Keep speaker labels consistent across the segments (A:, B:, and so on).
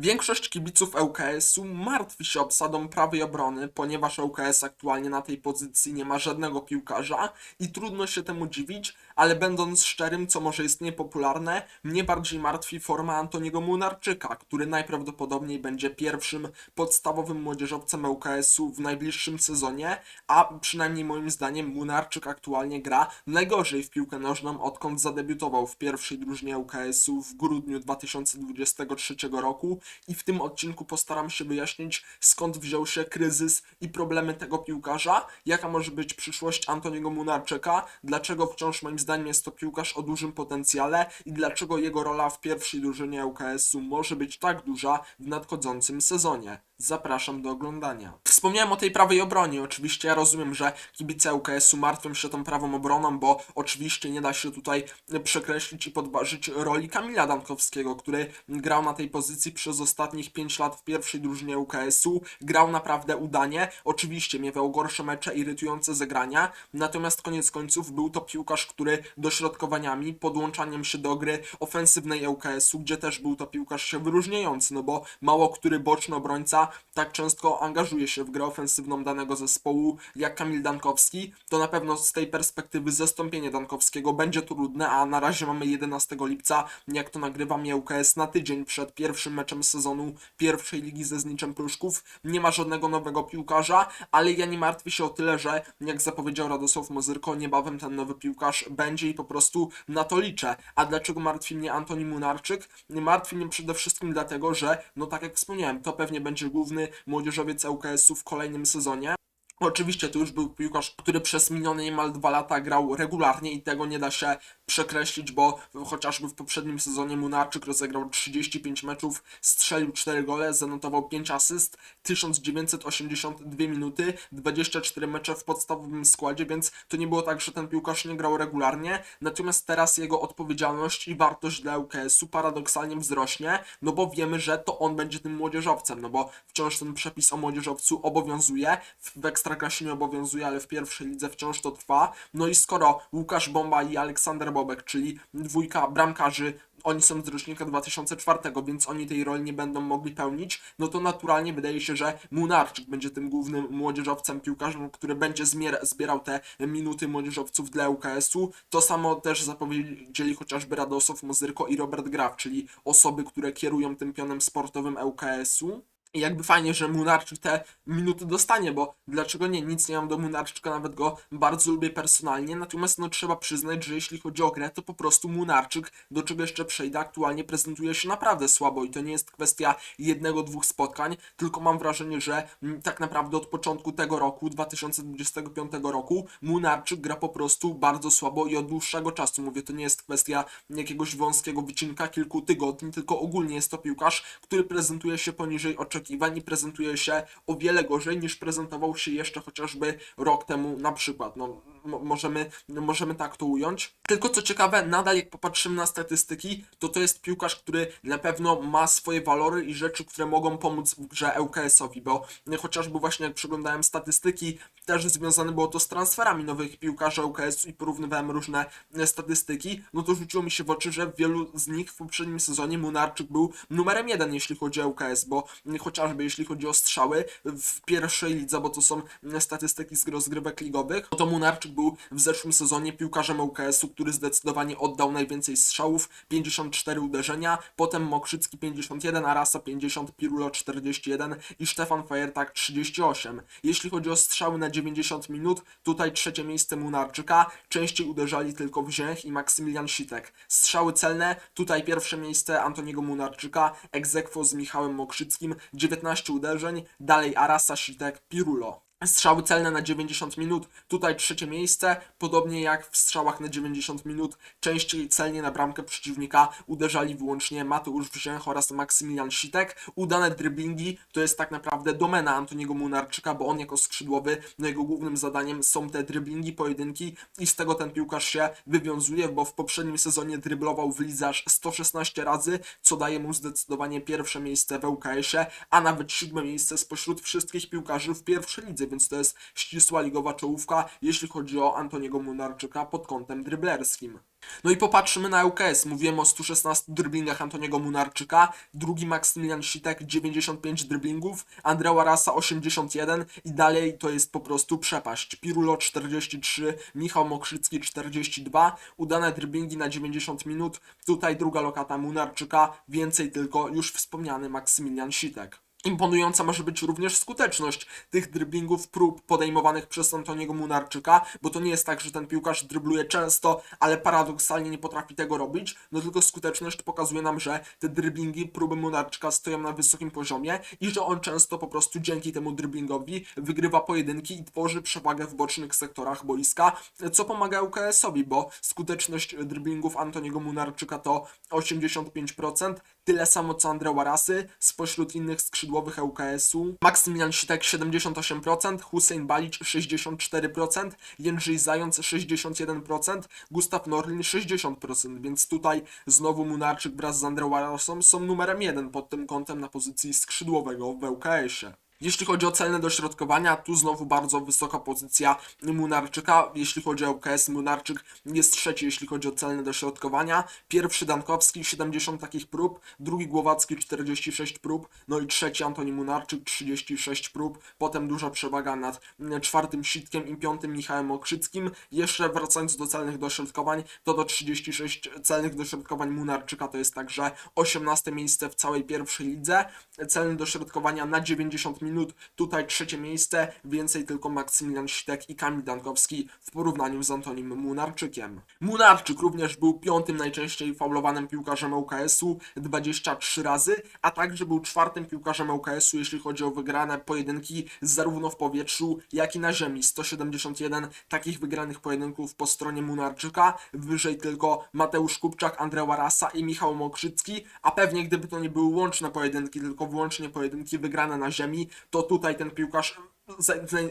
A: Większość kibiców ŁKS-u martwi się obsadą prawej obrony, ponieważ ŁKS aktualnie na tej pozycji nie ma żadnego piłkarza i trudno się temu dziwić, ale będąc szczerym, co może jest niepopularne, mnie bardziej martwi forma Antoniego Munarczyka, który najprawdopodobniej będzie pierwszym podstawowym młodzieżowcem ŁKS-u w najbliższym sezonie, a przynajmniej moim zdaniem Munarczyk aktualnie gra najgorzej w piłkę nożną, odkąd zadebiutował w pierwszej drużynie ŁKS-u w grudniu 2023 roku i w tym odcinku postaram się wyjaśnić skąd wziął się kryzys i problemy tego piłkarza, jaka może być przyszłość Antoniego Munarczyka, dlaczego wciąż moim zdaniem jest to piłkarz o dużym potencjale i dlaczego jego rola w pierwszej drużynie ŁKS-u może być tak duża w nadchodzącym sezonie. Zapraszam do oglądania. Wspomniałem o tej prawej obronie. Oczywiście ja rozumiem, że kibice ŁKS-u martwią się tą prawą obroną, bo oczywiście nie da się tutaj przekreślić i podważyć roli Kamila Dankowskiego, który grał na tej pozycji przez ostatnich 5 lat w pierwszej drużynie ŁKS-u. Grał naprawdę udanie. Oczywiście miewał gorsze mecze, irytujące zagrania, natomiast koniec końców był to piłkarz, który dośrodkowaniami, podłączaniem się do gry ofensywnej ŁKS-u, gdzie też był to piłkarz się wyróżniający, no bo mało który boczny obrońca tak często angażuje się w grę ofensywną danego zespołu jak Kamil Dankowski, to na pewno z tej perspektywy zastąpienie Dankowskiego będzie trudne, a na razie mamy 11 lipca, jak to nagrywam ŁKS na tydzień przed pierwszym meczem sezonu pierwszej ligi ze Zniczem Pruszków. Nie ma żadnego nowego piłkarza, ale ja nie martwię się o tyle, że jak zapowiedział Radosław Mozyrko, niebawem ten nowy piłkarz będzie i po prostu na to liczę. A dlaczego martwi mnie Antoni Munarczyk? Martwi mnie przede wszystkim dlatego, że no tak jak wspomniałem, to pewnie będzie główny młodzieżowiec ŁKS-u w kolejnym sezonie. Oczywiście to już był piłkarz, który przez minione niemal dwa lata grał regularnie i tego nie da się przekreślić, bo chociażby w poprzednim sezonie Munarczyk rozegrał 35 meczów, strzelił 4 gole, zanotował 5 asyst, 1982 minuty, 24 mecze w podstawowym składzie, więc to nie było tak, że ten piłkarz nie grał regularnie, natomiast teraz jego odpowiedzialność i wartość dla ŁKS-u paradoksalnie wzrośnie, no bo wiemy, że to on będzie tym młodzieżowcem, no bo wciąż ten przepis o młodzieżowcu obowiązuje, w, w Ekstraklasie nie obowiązuje, ale w pierwszej lidze wciąż to trwa, no i skoro Łukasz Bomba i Aleksander Bobek, czyli dwójka bramkarzy oni są z rocznika 2004, więc oni tej roli nie będą mogli pełnić, no to naturalnie wydaje się, że Munarczyk będzie tym głównym młodzieżowcem, piłkarzem, który będzie zbierał te minuty młodzieżowców dla ŁKS-u. To samo też zapowiedzieli chociażby Radosław Mozyrko i Robert Graf, czyli osoby, które kierują tym pionem sportowym ŁKS-u. I jakby fajnie, że Munarczyk te minuty dostanie, bo dlaczego nie? Nic nie mam do Munarczyka, nawet go bardzo lubię personalnie, natomiast no trzeba przyznać, że jeśli chodzi o grę, to po prostu Munarczyk, do czego jeszcze przejdę, aktualnie prezentuje się naprawdę słabo. I to nie jest kwestia jednego, dwóch spotkań, tylko mam wrażenie, że mm, tak naprawdę od początku tego roku, 2025 roku, Munarczyk gra po prostu bardzo słabo i od dłuższego czasu, mówię, to nie jest kwestia jakiegoś wąskiego wycinka kilku tygodni, tylko ogólnie jest to piłkarz, który prezentuje się poniżej oczekiwań i prezentuje się o wiele gorzej niż prezentował się jeszcze chociażby rok temu na przykład. No, mo- możemy, możemy tak to ująć. Tylko co ciekawe, nadal jak popatrzymy na statystyki, to to jest piłkarz, który na pewno ma swoje walory i rzeczy, które mogą pomóc w grze ŁKS-owi, bo chociażby właśnie jak przeglądałem statystyki, też związane było to z transferami nowych piłkarzy ŁKS-u i porównywałem różne e, statystyki, no to rzuciło mi się w oczy, że w wielu z nich w poprzednim sezonie Munarczyk był numerem jeden, jeśli chodzi o ŁKS, bo chociażby jeśli chodzi o strzały w pierwszej lidze, bo to są statystyki z rozgrywek ligowych, no to Munarczyk był w zeszłym sezonie piłkarzem ŁKS-u, który zdecydowanie oddał najwięcej strzałów, 54 uderzenia, potem Mokrzycki 51, Arasa 50, Pirulo 41 i Stefan Fajertak 38. Jeśli chodzi o strzały na 90 minut, tutaj trzecie miejsce Munarczyka, częściej uderzali tylko Wzięch i Maksymilian Sitek. Strzały celne, tutaj pierwsze miejsce Antoniego Munarczyka, egzekwo z Michałem Mokrzyckim, 19 uderzeń, dalej Arasa, Sitek, Pirulo. Strzały celne na 90 minut, tutaj trzecie miejsce, podobnie jak w strzałach na 90 minut, częściej celnie na bramkę przeciwnika uderzali wyłącznie Mateusz Wrzęch oraz Maksymilian Sitek. Udane driblingi to jest tak naprawdę domena Antoniego Munarczyka, bo on jako skrzydłowy, no jego głównym zadaniem są te driblingi, pojedynki i z tego ten piłkarz się wywiązuje, bo w poprzednim sezonie dryblował w lidze aż 116 razy, co daje mu zdecydowanie pierwsze miejsce w ŁKS-ie, a nawet siódme miejsce spośród wszystkich piłkarzy w pierwszej lidze, więc to jest ścisła ligowa czołówka, jeśli chodzi o Antoniego Munarczyka pod kątem dryblerskim. No i popatrzymy na ŁKS. Mówiłem o 116 dribblingach Antoniego Munarczyka, drugi Maksymilian Sitek 95 dribblingów, Andrea Rasa 81 i dalej to jest po prostu przepaść. Pirulo 43, Michał Mokrzycki 42, udane dribblingi na 90 minut, tutaj druga lokata Munarczyka, więcej tylko już wspomniany Maksymilian Sitek. Imponująca może być również skuteczność tych dryblingów, prób podejmowanych przez Antoniego Munarczyka, bo to nie jest tak, że ten piłkarz drybluje często, ale paradoksalnie nie potrafi tego robić, no tylko skuteczność pokazuje nam, że te dryblingi, próby Munarczyka stoją na wysokim poziomie i że on często po prostu dzięki temu dryblingowi wygrywa pojedynki i tworzy przewagę w bocznych sektorach boiska, co pomaga UKS-owi, bo skuteczność dryblingów Antoniego Munarczyka to 85%, tyle samo co Andrea Warasy, spośród innych skrzydłowych ŁKS-u Maksymilian Sitek 78%, Hussein Balic 64%, Jędrzej Zając 61%, Gustaw Norlin 60%, więc tutaj znowu Munarczyk wraz z Andreą Warasą są numerem jeden pod tym kątem na pozycji skrzydłowego w ŁKS-ie. Jeśli chodzi o celne dośrodkowania, tu znowu bardzo wysoka pozycja Munarczyka. Jeśli chodzi o UKS, Munarczyk jest trzeci, jeśli chodzi o celne dośrodkowania. Pierwszy Dankowski, 70 takich prób, drugi Głowacki, 46 prób, no i trzeci Antoni Munarczyk, 36 prób. Potem duża przewaga nad mm, czwartym Sitkiem i piątym Michałem Okrzyckim. Jeszcze wracając do celnych dośrodkowań, to do 36 celnych dośrodkowań Munarczyka to jest także 18 miejsce w całej pierwszej lidze. Celne dośrodkowania na 90 minut, tutaj trzecie miejsce, więcej tylko Maksymilian Sitek i Kamil Dankowski w porównaniu z Antonim Munarczykiem. Munarczyk również był piątym najczęściej faulowanym piłkarzem ŁKS-u 23 razy, a także był czwartym piłkarzem ŁKS-u, jeśli chodzi o wygrane pojedynki zarówno w powietrzu, jak i na ziemi. 171 takich wygranych pojedynków po stronie Munarczyka, wyżej tylko Mateusz Kupczak, Andrea Rasa i Michał Mokrzycki, a pewnie gdyby to nie były łączne pojedynki, tylko wyłącznie pojedynki wygrane na ziemi, to tutaj ten piłkarz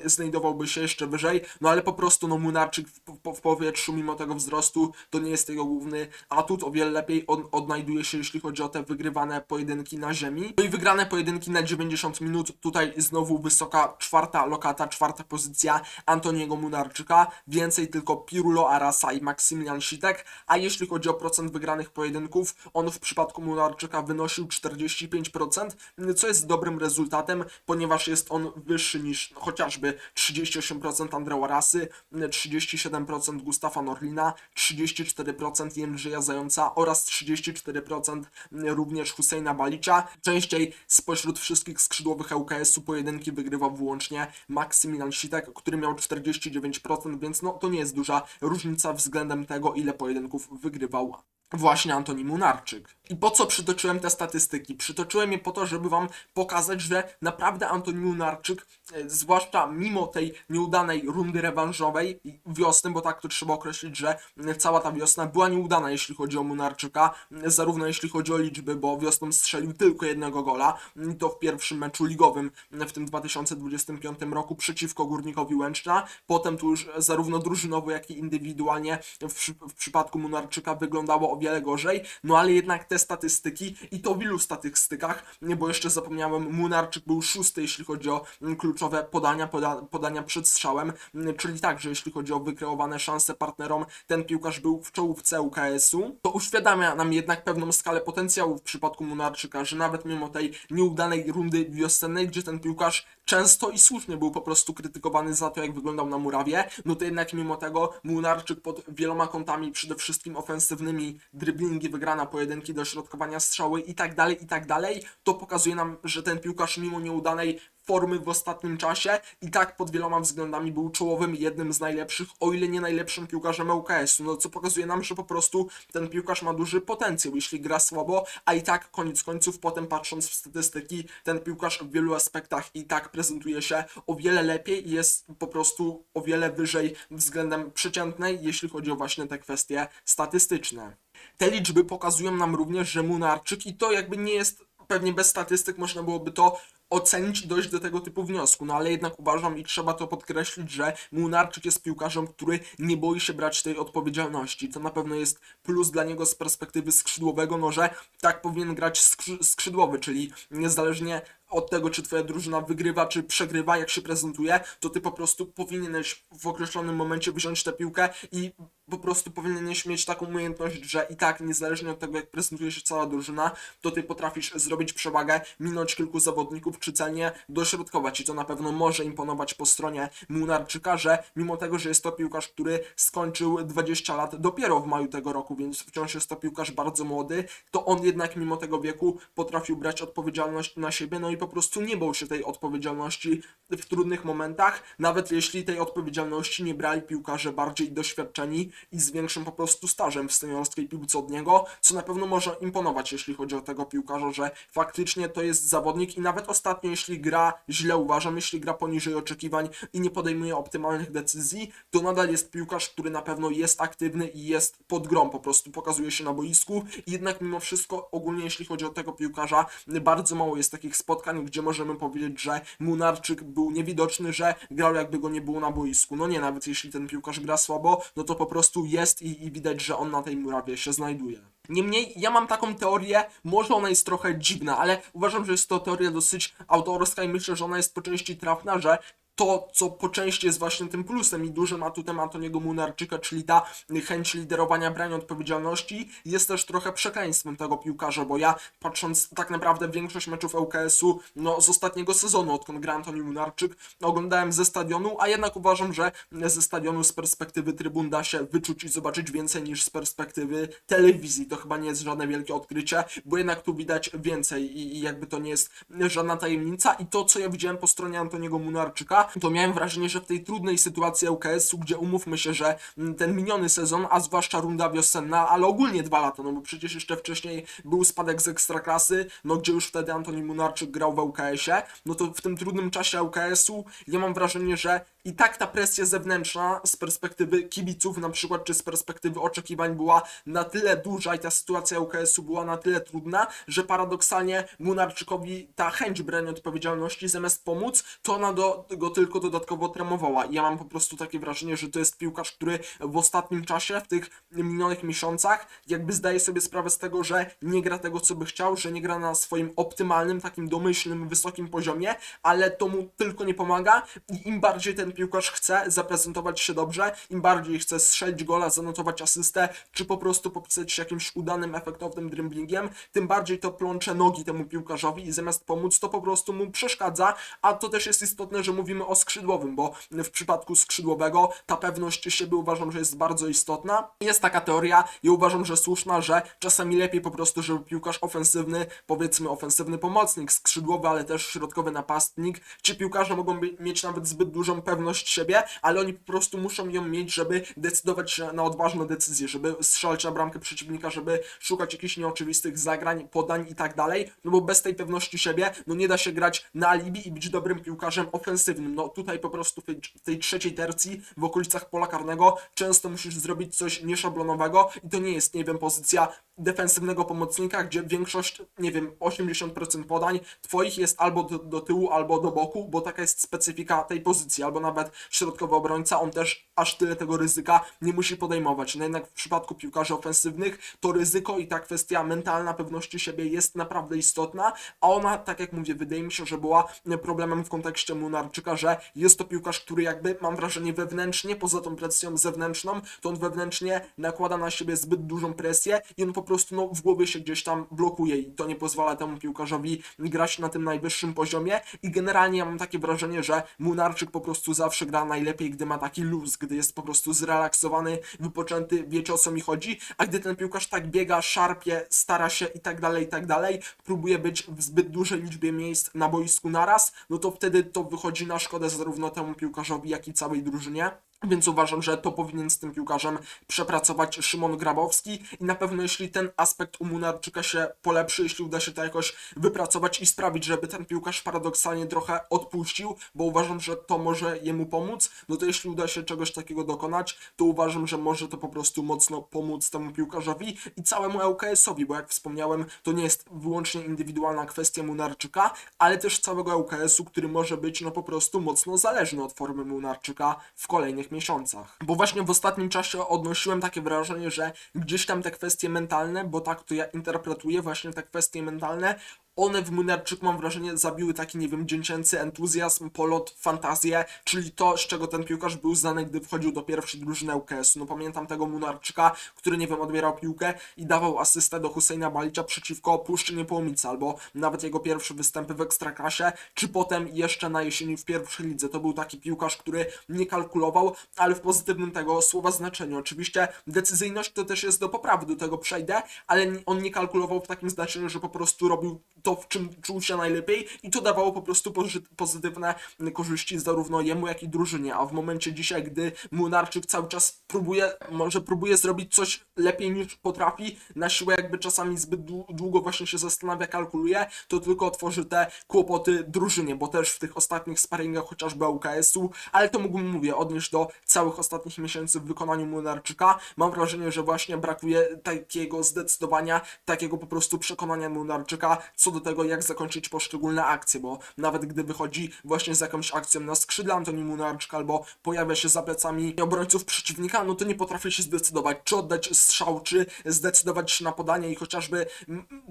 A: znajdowałby się jeszcze wyżej, no ale po prostu no Munarczyk w, w, powietrzu, mimo tego wzrostu, to nie jest jego główny atut, o wiele lepiej on odnajduje się, jeśli chodzi o te wygrywane pojedynki na ziemi. No i wygrane pojedynki na 90 minut, tutaj znowu wysoka czwarta lokata, czwarta pozycja Antoniego Munarczyka, więcej tylko Pirulo Arasa i Maksymilian Sitek, a jeśli chodzi o procent wygranych pojedynków, on w przypadku Munarczyka wynosił 45%, co jest dobrym rezultatem, ponieważ jest on wyższy niż chociażby 38% Andrea Rasy, 37% Gustafa Norlina, 34% Jędrzeja Zająca oraz 34% również Husseina Balicia. Częściej spośród wszystkich skrzydłowych ŁKS-u pojedynki wygrywał wyłącznie Maksymilian Sitek, który miał 49%, więc no to nie jest duża różnica względem tego, ile pojedynków wygrywał właśnie Antoni Munarczyk. I po co przytoczyłem te statystyki? Przytoczyłem je po to, żeby Wam pokazać, że naprawdę Antoni Munarczyk, e, zwłaszcza mimo tej nieudanej rundy rewanżowej wiosny, bo tak to trzeba określić, że cała ta wiosna była nieudana, jeśli chodzi o Munarczyka, zarówno jeśli chodzi o liczby, bo wiosną strzelił tylko jednego gola, to w pierwszym meczu ligowym w tym 2025 roku przeciwko Górnikowi Łęczna. Potem tu już zarówno drużynowo, jak i indywidualnie w, w przypadku Munarczyka wyglądało o wiele gorzej, no ale jednak te statystyki i to w ilu statystykach, bo jeszcze zapomniałem, Munarczyk był szósty, jeśli chodzi o mm, kluczowe podania, poda, podania przed strzałem, mm, czyli tak, że jeśli chodzi o wykreowane szanse partnerom, ten piłkarz był w czołówce UKS-u, to uświadamia nam jednak pewną skalę potencjału w przypadku Munarczyka, że nawet mimo tej nieudanej rundy wiosennej, gdzie ten piłkarz często i słusznie był po prostu krytykowany za to, jak wyglądał na murawie, no to jednak mimo tego Munarczyk pod wieloma kątami, przede wszystkim ofensywnymi, driblingi, wygrana pojedynki, dośrodkowania strzały i tak dalej, i tak dalej, to pokazuje nam, że ten piłkarz mimo nieudanej formy w ostatnim czasie i tak pod wieloma względami był czołowym, jednym z najlepszych, o ile nie najlepszym piłkarzem ŁKS-u, no co pokazuje nam, że po prostu ten piłkarz ma duży potencjał, jeśli gra słabo, a i tak koniec końców potem patrząc w statystyki, ten piłkarz w wielu aspektach i tak prezentuje się o wiele lepiej i jest po prostu o wiele wyżej względem przeciętnej, jeśli chodzi o właśnie te kwestie statystyczne. Te liczby pokazują nam również, że Munarczyk i to jakby nie jest pewnie bez statystyk można byłoby to ocenić i dojść do tego typu wniosku. No ale jednak uważam i trzeba to podkreślić, że Młynarczyk jest piłkarzem, który nie boi się brać tej odpowiedzialności. To na pewno jest plus dla niego z perspektywy skrzydłowego, no że tak powinien grać skrzy- skrzydłowy, czyli niezależnie od tego, czy twoja drużyna wygrywa, czy przegrywa, jak się prezentuje, to ty po prostu powinieneś w określonym momencie wziąć tę piłkę i po prostu powinieneś mieć taką umiejętność, że i tak, niezależnie od tego, jak prezentuje się cała drużyna, to ty potrafisz zrobić przewagę, minąć kilku zawodników, czy celnie dośrodkować. I to na pewno może imponować po stronie Młynarczyka, że mimo tego, że jest to piłkarz, który skończył 20 lat dopiero w maju tego roku, więc wciąż jest to piłkarz bardzo młody, to on jednak mimo tego wieku potrafił brać odpowiedzialność na siebie, no i po prostu nie bał się tej odpowiedzialności w trudnych momentach, nawet jeśli tej odpowiedzialności nie brali piłkarze bardziej doświadczeni i z większym po prostu stażem w seniorskiej piłce od niego, co na pewno może imponować, jeśli chodzi o tego piłkarza, że faktycznie to jest zawodnik i nawet ostatnio, jeśli gra źle uważam, jeśli gra poniżej oczekiwań i nie podejmuje optymalnych decyzji, to nadal jest piłkarz, który na pewno jest aktywny i jest pod grą, po prostu pokazuje się na boisku. Jednak mimo wszystko ogólnie jeśli chodzi o tego piłkarza, bardzo mało jest takich spotkań, gdzie możemy powiedzieć, że Munarczyk był niewidoczny, że grał jakby go nie było na boisku. No nie, nawet jeśli ten piłkarz gra słabo, no to po prostu jest i, i widać, że on na tej murawie się znajduje. Niemniej ja mam taką teorię, może ona jest trochę dziwna, ale uważam, że jest to teoria dosyć autorska i myślę, że ona jest po części trafna, że to, co po części jest właśnie tym plusem i dużym atutem Antoniego Munarczyka, czyli ta chęć liderowania, brania odpowiedzialności, jest też trochę przekleństwem tego piłkarza, bo ja patrząc tak naprawdę większość meczów ŁKS-u no, z ostatniego sezonu, odkąd gra Antoni Munarczyk, oglądałem ze stadionu, a jednak uważam, że ze stadionu z perspektywy trybun da się wyczuć i zobaczyć więcej niż z perspektywy telewizji. To chyba nie jest żadne wielkie odkrycie, bo jednak tu widać więcej i, i jakby to nie jest żadna tajemnica i to, co ja widziałem po stronie Antoniego Munarczyka, to miałem wrażenie, że w tej trudnej sytuacji ŁKS-u, gdzie umówmy się, że mm, ten miniony sezon, a zwłaszcza runda wiosenna, ale ogólnie dwa lata, no bo przecież jeszcze wcześniej był spadek z ekstraklasy, no gdzie już wtedy Antoni Munarczyk grał w ŁKS-ie, no to w tym trudnym czasie ŁKS-u ja mam wrażenie, że i tak ta presja zewnętrzna z perspektywy kibiców na przykład, czy z perspektywy oczekiwań była na tyle duża i ta sytuacja UKS-u była na tyle trudna, że paradoksalnie Munarczykowi ta chęć brania odpowiedzialności zamiast pomóc, to ona do, go tylko dodatkowo tremowała. I ja mam po prostu takie wrażenie, że to jest piłkarz, który w ostatnim czasie, w tych minionych miesiącach, jakby zdaje sobie sprawę z tego, że nie gra tego, co by chciał, że nie gra na swoim optymalnym, takim domyślnym, wysokim poziomie, ale to mu tylko nie pomaga i im bardziej ten piłkarz chce zaprezentować się dobrze, im bardziej chce strzelić gola, zanotować asystę, czy po prostu popisać się jakimś udanym, efektownym dribblingiem, tym bardziej to plącze nogi temu piłkarzowi i zamiast pomóc, to po prostu mu przeszkadza, a to też jest istotne, że mówimy o skrzydłowym, bo w przypadku skrzydłowego ta pewność siebie uważam, że jest bardzo istotna. Jest taka teoria i uważam, że słuszna, że czasami lepiej po prostu, żeby piłkarz ofensywny, powiedzmy ofensywny pomocnik, skrzydłowy, ale też środkowy napastnik, ci piłkarze mogą mieć nawet zbyt dużą pewność siebie, ale oni po prostu muszą ją mieć, żeby decydować na odważne decyzje, żeby strzelać na bramkę przeciwnika, żeby szukać jakichś nieoczywistych zagrań, podań i tak dalej, no bo bez tej pewności siebie, no nie da się grać na alibi i być dobrym piłkarzem ofensywnym. No tutaj po prostu w tej, w tej trzeciej tercji, w okolicach pola karnego, często musisz zrobić coś nieszablonowego i to nie jest, nie wiem, pozycja defensywnego pomocnika, gdzie większość, nie wiem, 80% podań twoich jest albo do, do tyłu, albo do boku, bo taka jest specyfika tej pozycji, albo nawet środkowy obrońca, on też aż tyle tego ryzyka nie musi podejmować. No jednak w przypadku piłkarzy ofensywnych to ryzyko i ta kwestia mentalna pewności siebie jest naprawdę istotna, a ona, tak jak mówię, wydaje mi się, że była problemem w kontekście Munarczyka, że jest to piłkarz, który jakby, mam wrażenie, wewnętrznie, poza tą presją zewnętrzną, to on wewnętrznie nakłada na siebie zbyt dużą presję i on po prostu no, w głowie się gdzieś tam blokuje i to nie pozwala temu piłkarzowi grać na tym najwyższym poziomie i generalnie ja mam takie wrażenie, że Munarczyk po prostu zawsze gra najlepiej, gdy ma taki luz, gdy jest po prostu zrelaksowany, wypoczęty, wiecie o co mi chodzi, a gdy ten piłkarz tak biega, szarpie, stara się i tak dalej, i tak dalej, próbuje być w zbyt dużej liczbie miejsc na boisku naraz, no to wtedy to wychodzi na szkodę zarówno temu piłkarzowi, jak i całej drużynie. Więc uważam, że to powinien z tym piłkarzem przepracować Szymon Grabowski i na pewno jeśli ten aspekt u Munarczyka się polepszy, jeśli uda się to jakoś wypracować i sprawić, żeby ten piłkarz paradoksalnie trochę odpuścił, bo uważam, że to może jemu pomóc, no to jeśli uda się czegoś takiego dokonać, to uważam, że może to po prostu mocno pomóc temu piłkarzowi i całemu ŁKS-owi, bo jak wspomniałem, to nie jest wyłącznie indywidualna kwestia Munarczyka, ale też całego ŁKS-u, który może być no po prostu mocno zależny od formy Munarczyka w kolejnych miesiącach. Bo właśnie w ostatnim czasie odnosiłem takie wrażenie, że gdzieś tam te kwestie mentalne, bo tak to ja interpretuję, właśnie te kwestie mentalne, one w Munarczyku mam wrażenie zabiły taki, nie wiem, dziecięcy entuzjazm, polot, fantazję, czyli to, z czego ten piłkarz był znany, gdy wchodził do pierwszej drużyny UKS-u. No pamiętam tego Munarczyka, który, nie wiem, odbierał piłkę i dawał asystę do Husseina Balicia przeciwko Puszczy Niepołomice, albo nawet jego pierwsze występy w Ekstraklasie, czy potem jeszcze na jesieni w pierwszej lidze. To był taki piłkarz, który nie kalkulował, ale w pozytywnym tego słowa znaczeniu. Oczywiście decyzyjność to też jest do poprawy, do tego przejdę, ale on nie kalkulował w takim znaczeniu, że po prostu robił to, w czym czuł się najlepiej i to dawało po prostu pozytywne korzyści zarówno jemu, jak i drużynie. A w momencie dzisiaj, gdy Munarczyk cały czas próbuje, może próbuje zrobić coś lepiej niż potrafi, na siłę jakby czasami zbyt dłu- długo właśnie się zastanawia, kalkuluje, to tylko otworzy te kłopoty drużynie, bo też w tych ostatnich sparingach chociażby UKS-u, ale to mógłbym, mówię, odnieść do całych ostatnich miesięcy w wykonaniu Munarczyka. Mam wrażenie, że właśnie brakuje takiego zdecydowania, takiego po prostu przekonania Munarczyka co do tego, jak zakończyć poszczególne akcje, bo nawet gdy wychodzi właśnie z jakąś akcją na skrzydle Antoni Munarczyk albo pojawia się za plecami obrońców przeciwnika, no to nie potrafi się zdecydować, czy oddać strzał, czy zdecydować się na podanie i chociażby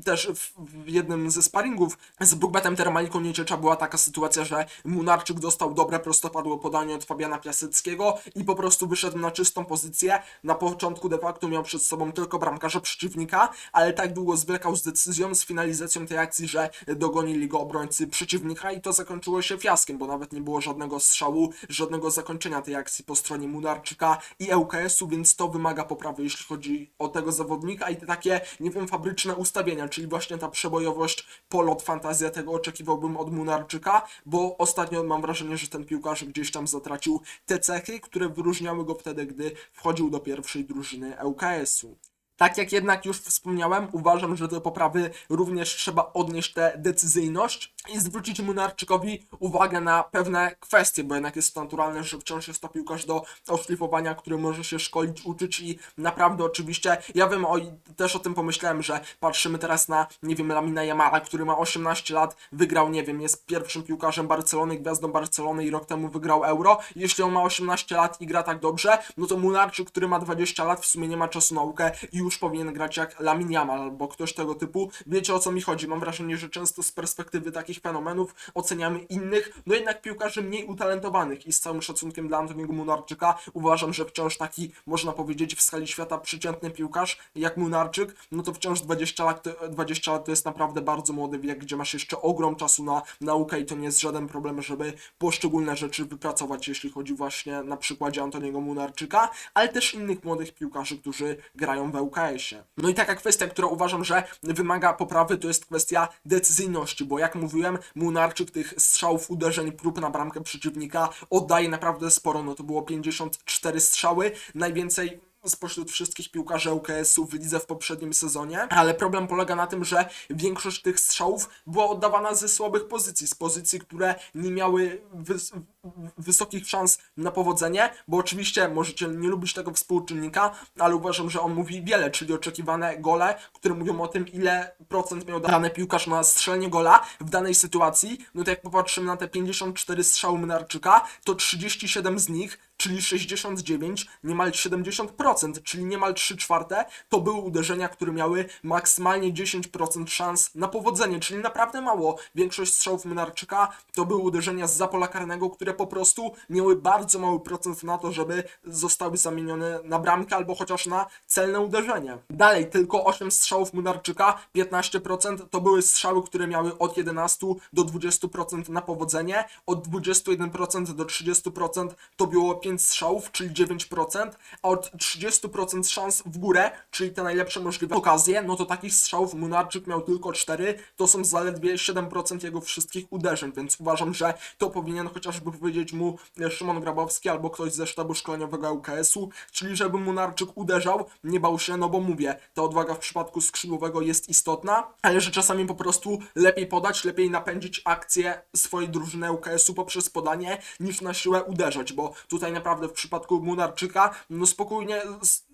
A: też w, jednym ze sparingów z Brukbetem Termaliką Nieciecza była taka sytuacja, że Munarczyk dostał dobre prostopadłe podanie od Fabiana Piaseckiego i po prostu wyszedł na czystą pozycję. Na początku de facto miał przed sobą tylko bramkarza przeciwnika, ale tak długo zwlekał z decyzją, z finalizacją tej akcji, że dogonili go obrońcy przeciwnika i to zakończyło się fiaskiem, bo nawet nie było żadnego strzału, żadnego zakończenia tej akcji po stronie Munarczyka i ŁKS-u, więc to wymaga poprawy, jeśli chodzi o tego zawodnika i te takie, nie wiem, fabryczne ustawienia, czyli właśnie ta przebojowość, polot, fantazja, tego oczekiwałbym od Munarczyka, bo ostatnio mam wrażenie, że ten piłkarz gdzieś tam zatracił te cechy, które wyróżniały go wtedy, gdy wchodził do pierwszej drużyny ŁKS-u. Tak jak jednak już wspomniałem, uważam, że do poprawy również trzeba odnieść tę decyzyjność i zwrócić Munarczykowi uwagę na pewne kwestie, bo jednak jest to naturalne, że wciąż jest to piłkarz do oszlifowania, który może się szkolić, uczyć i naprawdę oczywiście, ja wiem, o, też o tym pomyślałem, że patrzymy teraz na, nie wiem, Lamina Yamala, który ma 18 lat, wygrał, nie wiem, jest pierwszym piłkarzem Barcelony, gwiazdą Barcelony i rok temu wygrał Euro. Jeśli on ma 18 lat i gra tak dobrze, no to Munarczyk, który ma 20 lat, w sumie nie ma czasu na naukę i już powinien grać jak Lamin Yamal albo ktoś tego typu. Wiecie o co mi chodzi? Mam wrażenie, że często z perspektywy takich fenomenów oceniamy innych, no jednak piłkarzy mniej utalentowanych i z całym szacunkiem dla Antoniego Munarczyka uważam, że wciąż taki, można powiedzieć, w skali świata przeciętny piłkarz jak Munarczyk, no to wciąż 20 lat, to- 20 lat to jest naprawdę bardzo młody wiek, gdzie masz jeszcze ogrom czasu na naukę i to nie jest żaden problem, żeby poszczególne rzeczy wypracować, jeśli chodzi właśnie na przykładzie Antoniego Munarczyka, ale też innych młodych piłkarzy, którzy grają w ŁKS-ie. No i taka kwestia, która uważam, że wymaga poprawy, to jest kwestia decyzyjności, bo jak mówiłem, Munarczyk tych strzałów, uderzeń, prób na bramkę przeciwnika oddaje naprawdę sporo, no to było 54 strzały, najwięcej spośród wszystkich piłkarzy ŁKS-u w lidze w poprzednim sezonie, ale problem polega na tym, że większość tych strzałów była oddawana ze słabych pozycji, z pozycji, które nie miały wys wysokich szans na powodzenie, bo oczywiście możecie nie lubić tego współczynnika, ale uważam, że on mówi wiele, czyli oczekiwane gole, które mówią o tym, ile procent miał dany piłkarz na strzelenie gola w danej sytuacji, no to jak popatrzymy na te 54 strzały Mynarczyka, to 37 z nich czyli 69, niemal 70%, czyli niemal 3 czwarte, to były uderzenia, które miały maksymalnie 10% szans na powodzenie, czyli naprawdę mało. Większość strzałów Mynarczyka to były uderzenia z pola karnego, które po prostu miały bardzo mały procent na to, żeby zostały zamienione na bramkę albo chociaż na celne uderzenie. Dalej, tylko 8 strzałów Mynarczyka, 15% to były strzały, które miały od 11 do 20% na powodzenie, od 21% do 30% to było 5 9 strzałów, czyli 9%, a od 30% szans w górę, czyli te najlepsze możliwe okazje, no to takich strzałów Munarczyk miał tylko 4, to są zaledwie 7% jego wszystkich uderzeń, więc uważam, że to powinien chociażby powiedzieć mu Szymon Grabowski albo ktoś ze sztabu szkoleniowego UKS-u, czyli żeby Munarczyk uderzał, nie bał się, no bo mówię, ta odwaga w przypadku skrzydłowego jest istotna, ale że czasami po prostu lepiej podać, lepiej napędzić akcję swojej drużyny UKS-u poprzez podanie, niż na siłę uderzać, bo tutaj naprawdę w przypadku Munarczyka, no spokojnie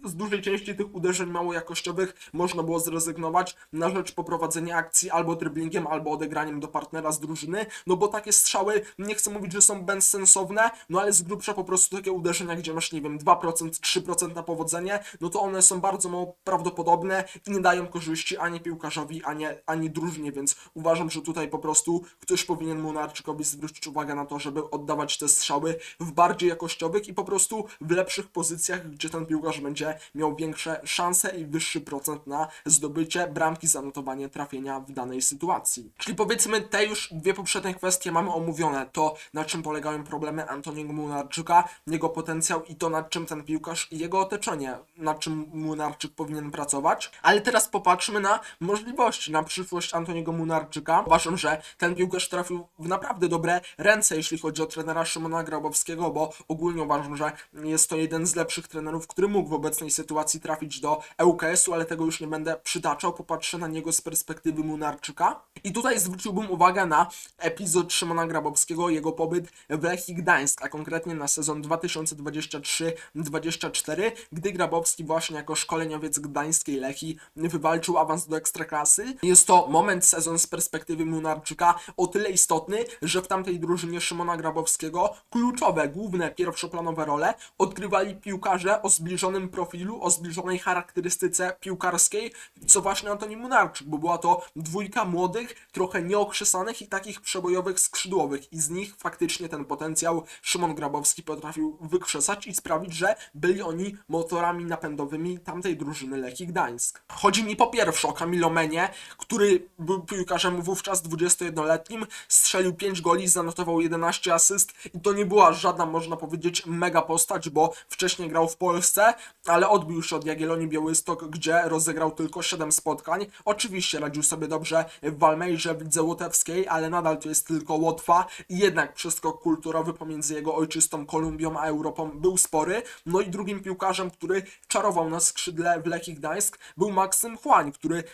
A: z, dużej części tych uderzeń mało jakościowych można było zrezygnować na rzecz poprowadzenia akcji albo driblingiem, albo odegraniem do partnera z drużyny, no bo takie strzały, nie chcę mówić, że są bezsensowne, no ale z grubsza po prostu takie uderzenia, gdzie masz, nie wiem, 2%, 3% na powodzenie, no to one są bardzo mało prawdopodobne i nie dają korzyści ani piłkarzowi, ani, ani drużynie, więc uważam, że tutaj po prostu ktoś powinien Munarczykowi zwrócić uwagę na to, żeby oddawać te strzały w bardziej jakościowych i po prostu w lepszych pozycjach, gdzie ten piłkarz będzie miał większe szanse i wyższy procent na zdobycie bramki, zanotowanie trafienia w danej sytuacji. Czyli powiedzmy te już dwie poprzednie kwestie mamy omówione, to na czym polegają problemy Antoniego Munarczyka, jego potencjał i to nad czym ten piłkarz i jego otoczenie, nad czym Munarczyk powinien pracować. Ale teraz popatrzmy na możliwości, na przyszłość Antoniego Munarczyka. Uważam, że ten piłkarz trafił w naprawdę dobre ręce, jeśli chodzi o trenera Szymona Grabowskiego, bo ogólnie uważam, że jest to jeden z lepszych trenerów, który mógł w obecnej sytuacji trafić do ŁKS-u, ale tego już nie będę przytaczał, popatrzę na niego z perspektywy Munarczyka. I tutaj zwróciłbym uwagę na epizod Szymona Grabowskiego, jego pobyt w Lechii Gdańsk, a konkretnie na sezon 2023-24, gdy Grabowski właśnie jako szkoleniowiec gdańskiej Lechii wywalczył awans do Ekstraklasy. Jest to moment, sezon z perspektywy Munarczyka o tyle istotny, że w tamtej drużynie Szymona Grabowskiego kluczowe, główne, pierwszoplanowe role odgrywali piłkarze o zbliżonym profilu, o zbliżonej charakterystyce piłkarskiej, co właśnie Antoni Munarczyk, bo była to dwójka młodych, trochę nieokrzesanych i takich przebojowych skrzydłowych i z nich faktycznie ten potencjał Szymon Grabowski potrafił wykrzesać i sprawić, że byli oni motorami napędowymi tamtej drużyny Lechii Gdańsk. Chodzi mi po pierwsze o Kamilo Menie, który był piłkarzem wówczas 21-letnim, strzelił 5 goli, zanotował 11 asyst i to nie była żadna, można powiedzieć, mega postać, bo wcześniej grał w Polsce, ale odbił się od Jagiellonii Białystok, gdzie rozegrał tylko 7 spotkań. Oczywiście radził sobie dobrze w Walmejrze, w Lidze Łotewskiej, ale nadal to jest tylko Łotwa i jednak przeskok kulturowy pomiędzy jego ojczystą Kolumbią a Europą był spory. No i drugim piłkarzem, który czarował na skrzydle w Lechii Gdańsk był Maksym Chłań, który y,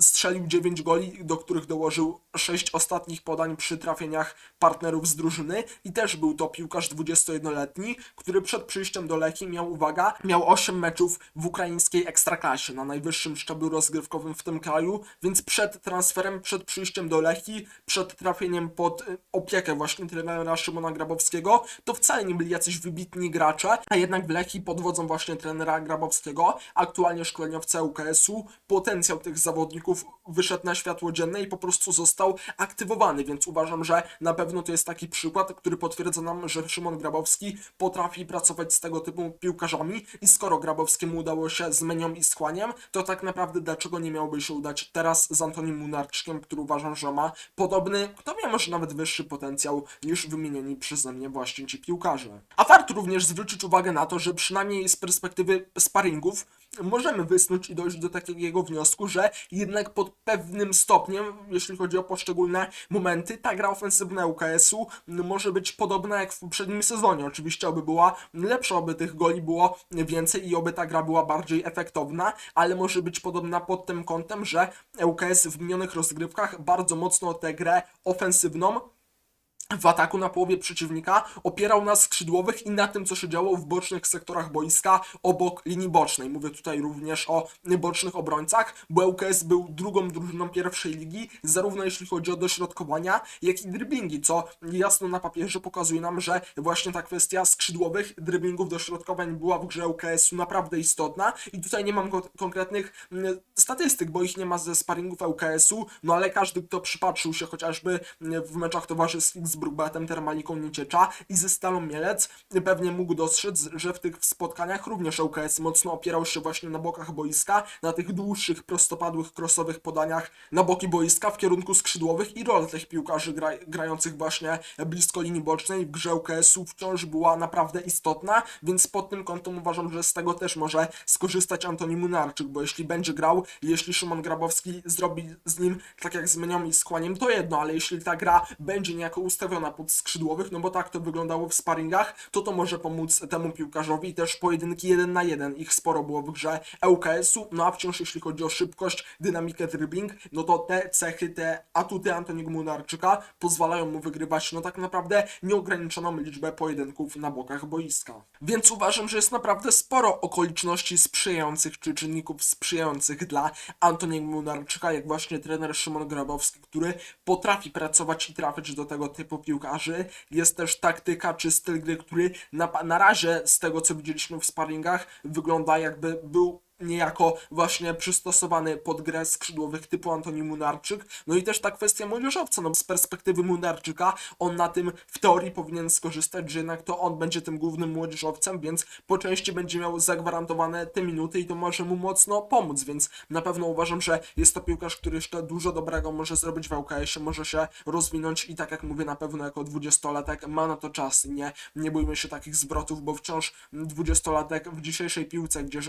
A: strzelił 9 goli, do których dołożył 6 ostatnich podań przy trafieniach partnerów z drużyny i też był to piłkarz 21-letni, który przed przyjściem do Lechii miał, uwaga, miał 8 meczów w ukraińskiej ekstraklasie na najwyższym szczeblu rozgrywkowym w tym kraju, więc przed transferem, przed przyjściem do Lechii, przed trafieniem pod y, opiekę właśnie trenera Szymona Grabowskiego, to wcale nie byli jacyś wybitni gracze, a jednak w Lechii pod wodzą właśnie trenera Grabowskiego, aktualnie szkoleniowca UKS-u, potencjał tych zawodników wyszedł na światło dzienne i po prostu został aktywowany, więc uważam, że na pewno to jest taki przykład, który potwierdza nam, że Szymon Grabowski potrafi pracować z tego typu piłkarzami i skoro Grabowskiemu udało się z Menią i z Chłaniem, to tak naprawdę dlaczego nie miałoby się udać teraz z Antonim Munarczkiem, który uważam, że ma podobny, kto wie, może nawet wyższy potencjał niż wymienieni przeze mnie właśnie ci piłkarze. A warto również zwrócić uwagę na to, że przynajmniej z perspektywy sparingów możemy wysnuć i dojść do takiego wniosku, że jednak pod pewnym stopniem, jeśli chodzi o poszczególne momenty, ta gra ofensywna UKS-u może być podobna jak w poprzednim sezonie. Oczywiście, oby była lepsza, oby tych goli było więcej i oby ta gra była bardziej efektowna, ale może być podobna pod tym kątem, że UKS w minionych rozgrywkach bardzo mocno tę grę ofensywną w ataku na połowie przeciwnika opierał na skrzydłowych i na tym, co się działo w bocznych sektorach boiska obok linii bocznej. Mówię tutaj również o bocznych obrońcach, bo ŁKS był drugą drużyną pierwszej ligi, zarówno jeśli chodzi o dośrodkowania, jak i driblingi, co jasno na papierze pokazuje nam, że właśnie ta kwestia skrzydłowych driblingów, dośrodkowań była w grze ŁKS-u naprawdę istotna i tutaj nie mam ko- konkretnych mm, statystyk, bo ich nie ma ze sparingów ŁKS-u, no ale każdy, kto przypatrzył się chociażby w meczach towarzyskich z Brugbetem Termaliką Nieciecza i ze Stalą Mielec. Pewnie mógł dostrzec, że w tych spotkaniach również ŁKS mocno opierał się właśnie na bokach boiska, na tych dłuższych, prostopadłych, crossowych podaniach na boki boiska w kierunku skrzydłowych i rola tych piłkarzy gra, grających właśnie blisko linii bocznej. W grze ŁKS-u wciąż była naprawdę istotna, więc pod tym kątem uważam, że z tego też może skorzystać Antoni Munarczyk, bo jeśli będzie grał, jeśli Szymon Grabowski zrobi z nim tak jak z Menią i Skłaniem, to jedno, ale jeśli ta gra będzie niejako ustawiona pod skrzydłowych, no bo tak to wyglądało w sparingach, to to może pomóc temu piłkarzowi też pojedynki jeden na jeden, ich sporo było w grze ŁKS-u, no a wciąż jeśli chodzi o szybkość, dynamikę dribbling, no to te cechy, te atuty Antoniego Munarczyka pozwalają mu wygrywać no tak naprawdę nieograniczoną liczbę pojedynków na bokach boiska. Więc uważam, że jest naprawdę sporo okoliczności sprzyjających czy czynników sprzyjających dla Antoniego Munarczyka, jak właśnie trener Szymon Grabowski, który potrafi pracować i trafić do tego typu piłkarzy. Jest też taktyka czy styl gry, który na, na razie z tego co widzieliśmy w sparingach wygląda jakby był niejako właśnie przystosowany pod grę skrzydłowych typu Antoni Munarczyk. No i też ta kwestia młodzieżowca, no z perspektywy Munarczyka on na tym w teorii powinien skorzystać, że jednak to on będzie tym głównym młodzieżowcem, więc po części będzie miał zagwarantowane te minuty i to może mu mocno pomóc, więc na pewno uważam, że jest to piłkarz, który jeszcze dużo dobrego może zrobić w ŁKS-ie, może się rozwinąć i tak jak mówię, na pewno jako 20-latek ma na to czas. Nie, nie bójmy się takich zwrotów, bo wciąż 20-latek w dzisiejszej piłce, gdzie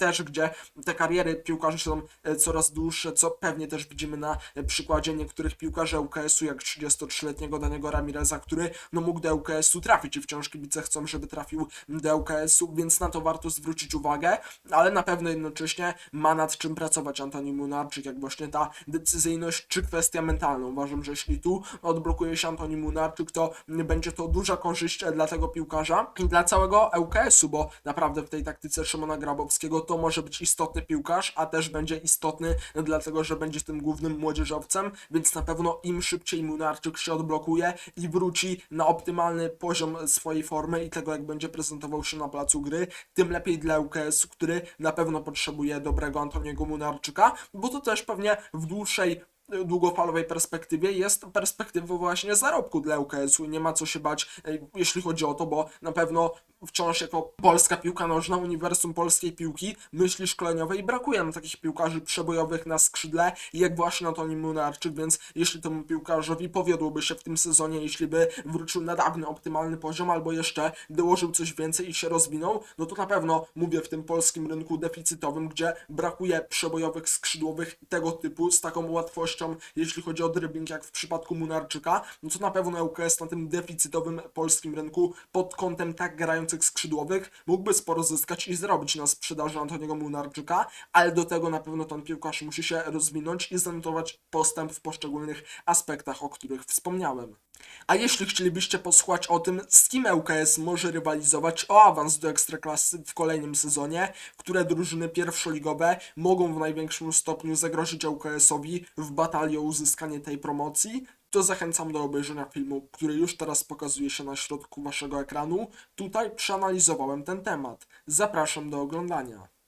A: też, gdzie te kariery piłkarzy są e, coraz dłuższe, co pewnie też widzimy na e, przykładzie niektórych piłkarzy ŁKS-u, jak 33-letniego Danego Ramireza, który no mógł do ŁKS-u trafić i wciąż kibice chcą, żeby trafił do ŁKS-u, więc na to warto zwrócić uwagę, ale na pewno jednocześnie ma nad czym pracować Antoni Munarczyk, jak właśnie ta decyzyjność czy kwestia mentalna. Uważam, że jeśli tu odblokuje się Antoni Munarczyk, to będzie to duża korzyść dla tego piłkarza i dla całego ŁKS-u, bo naprawdę w tej taktyce Szymona Grabowskiego to może być istotny piłkarz, a też będzie istotny dlatego, że będzie tym głównym młodzieżowcem, więc na pewno im szybciej Munarczyk się odblokuje i wróci na optymalny poziom swojej formy i tego, jak będzie prezentował się na placu gry, tym lepiej dla ŁKS, który na pewno potrzebuje dobrego Antoniego Munarczyka, bo to też pewnie w dłuższej długofalowej perspektywie jest perspektywa właśnie zarobku dla ŁKS-u i nie ma co się bać, e, jeśli chodzi o to, bo na pewno wciąż jako polska piłka nożna, uniwersum polskiej piłki, myśli szkoleniowej brakuje nam takich piłkarzy przebojowych na skrzydle, jak właśnie Antoni Munarczyk, więc jeśli temu piłkarzowi powiodłoby się w tym sezonie, jeśli by wrócił na dawny optymalny poziom, albo jeszcze dołożył coś więcej i się rozwinął, no to na pewno mówię w tym polskim rynku deficytowym, gdzie brakuje przebojowych skrzydłowych tego typu z taką łatwością, jeśli chodzi o dribbling, jak w przypadku Munarczyka, no to na pewno ŁKS na tym deficytowym polskim rynku pod kątem tak grających skrzydłowych mógłby sporo zyskać i zrobić na sprzedaży Antoniego Munarczyka, ale do tego na pewno ten piłkarz musi się rozwinąć i zanotować postęp w poszczególnych aspektach, o których wspomniałem. A jeśli chcielibyście posłuchać o tym, z kim ŁKS może rywalizować o awans do Ekstraklasy w kolejnym sezonie, które drużyny pierwszoligowe mogą w największym stopniu zagrozić ŁKS-owi w batalii o uzyskanie tej promocji, to zachęcam do obejrzenia filmu, który już teraz pokazuje się na środku waszego ekranu. Tutaj przeanalizowałem ten temat. Zapraszam do oglądania.